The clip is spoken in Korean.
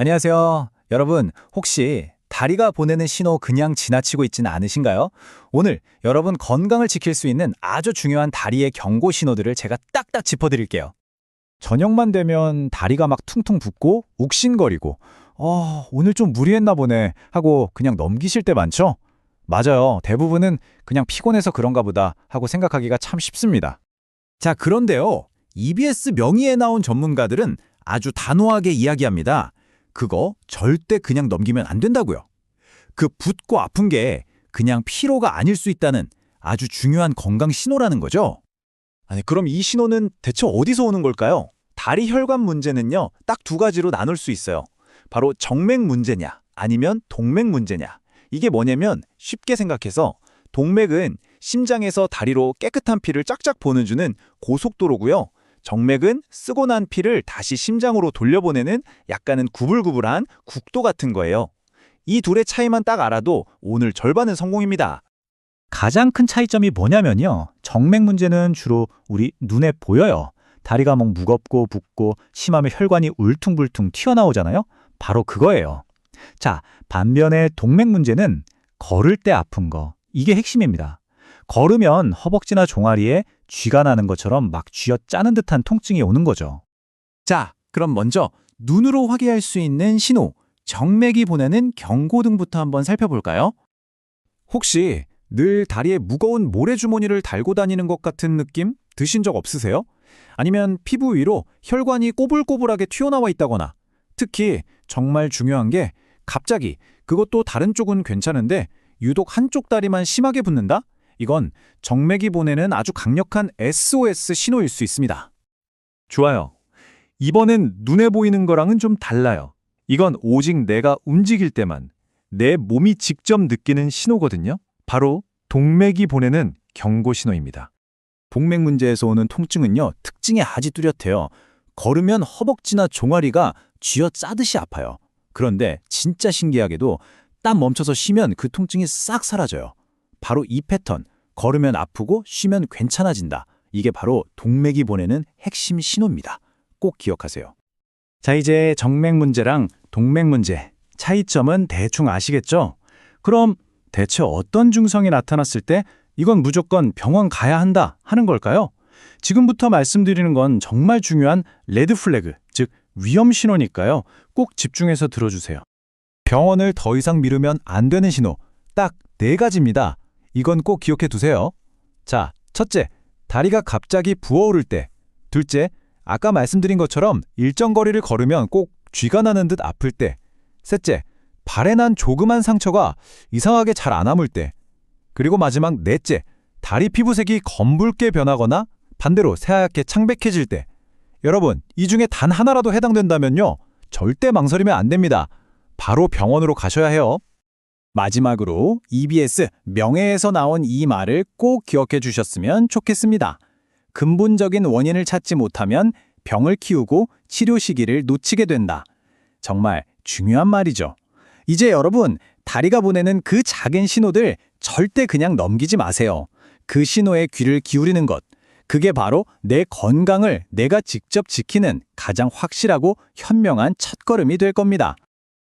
안녕하세요. 여러분, 혹시 다리가 보내는 신호 그냥 지나치고 있지는 않으신가요? 오늘 여러분 건강을 지킬 수 있는 아주 중요한 다리의 경고 신호들을 제가 딱딱 짚어드릴게요. 저녁만 되면 다리가 막 퉁퉁 붓고 욱신거리고 어, 오늘 좀 무리했나 보네 하고 그냥 넘기실 때 많죠? 맞아요. 대부분은 그냥 피곤해서 그런가 보다 하고 생각하기가 참 쉽습니다. 자, 그런데요. EBS 명의에 나온 전문가들은 아주 단호하게 이야기합니다. 그거 절대 그냥 넘기면 안 된다고요. 그 붓고 아픈 게 그냥 피로가 아닐 수 있다는 아주 중요한 건강 신호라는 거죠. 아니, 그럼 이 신호는 대체 어디서 오는 걸까요? 다리 혈관 문제는요, 딱 두 가지로 나눌 수 있어요. 바로 정맥 문제냐, 아니면 동맥 문제냐. 이게 뭐냐면 쉽게 생각해서 동맥은 심장에서 다리로 깨끗한 피를 쫙쫙 보내주는 고속도로고요. 정맥은 쓰고 난 피를 다시 심장으로 돌려보내는 약간은 구불구불한 국도 같은 거예요. 이 둘의 차이만 딱 알아도 오늘 절반은 성공입니다. 가장 큰 차이점이 뭐냐면요. 정맥 문제는 주로 우리 눈에 보여요. 다리가 막 무겁고 붓고 심하면 혈관이 울퉁불퉁 튀어나오잖아요. 바로 그거예요. 자, 반면에 동맥 문제는 걸을 때 아픈 거. 이게 핵심입니다. 걸으면 허벅지나 종아리에 쥐가 나는 것처럼 막 쥐어 짜는 듯한 통증이 오는 거죠. 자, 그럼 먼저 눈으로 확인할 수 있는 신호, 정맥이 보내는 경고등부터 한번 살펴볼까요? 혹시 늘 다리에 무거운 모래주머니를 달고 다니는 것 같은 느낌 드신 적 없으세요? 아니면 피부 위로 혈관이 꼬불꼬불하게 튀어나와 있다거나 특히 정말 중요한 게 갑자기 그것도 다른 쪽은 괜찮은데 유독 한쪽 다리만 심하게 붓는다? 이건 정맥이 보내는 아주 강력한 SOS 신호일 수 있습니다. 좋아요. 이번엔 눈에 보이는 거랑은 좀 달라요. 이건 오직 내가 움직일 때만 내 몸이 직접 느끼는 신호거든요. 바로 동맥이 보내는 경고 신호입니다. 동맥 문제에서 오는 통증은요, 특징이 아주 뚜렷해요. 걸으면 허벅지나 종아리가 쥐어 짜듯이 아파요. 그런데 진짜 신기하게도 딱 멈춰서 쉬면 그 통증이 싹 사라져요. 바로 이 패턴, 걸으면 아프고 쉬면 괜찮아진다. 이게 바로 동맥이 보내는 핵심 신호입니다. 꼭 기억하세요. 자, 이제 정맥 문제랑 동맥 문제, 차이점은 대충 아시겠죠? 그럼 대체 어떤 증상이 나타났을 때 이건 무조건 병원 가야 한다 하는 걸까요? 지금부터 말씀드리는 건 정말 중요한 레드 플래그, 즉 위험 신호니까요. 꼭 집중해서 들어주세요. 병원을 더 이상 미루면 안 되는 신호, 딱 네 가지입니다. 이건 꼭 기억해 두세요. 자, 첫째, 다리가 갑자기 부어오를 때. 둘째, 아까 말씀드린 것처럼 일정 거리를 걸으면 꼭 쥐가 나는 듯 아플 때. 셋째, 발에 난 조그만 상처가 이상하게 잘 안 아물 때. 그리고 마지막 넷째, 다리 피부색이 검붉게 변하거나 반대로 새하얗게 창백해질 때. 여러분, 이 중에 단 하나라도 해당된다면요. 절대 망설이면 안 됩니다. 바로 병원으로 가셔야 해요. 마지막으로 EBS 명예에서 나온 이 말을 꼭 기억해 주셨으면 좋겠습니다. 근본적인 원인을 찾지 못하면 병을 키우고 치료 시기를 놓치게 된다. 정말 중요한 말이죠. 이제 여러분, 다리가 보내는 그 작은 신호들 절대 그냥 넘기지 마세요. 그 신호에 귀를 기울이는 것. 그게 바로 내 건강을 내가 직접 지키는 가장 확실하고 현명한 첫걸음이 될 겁니다.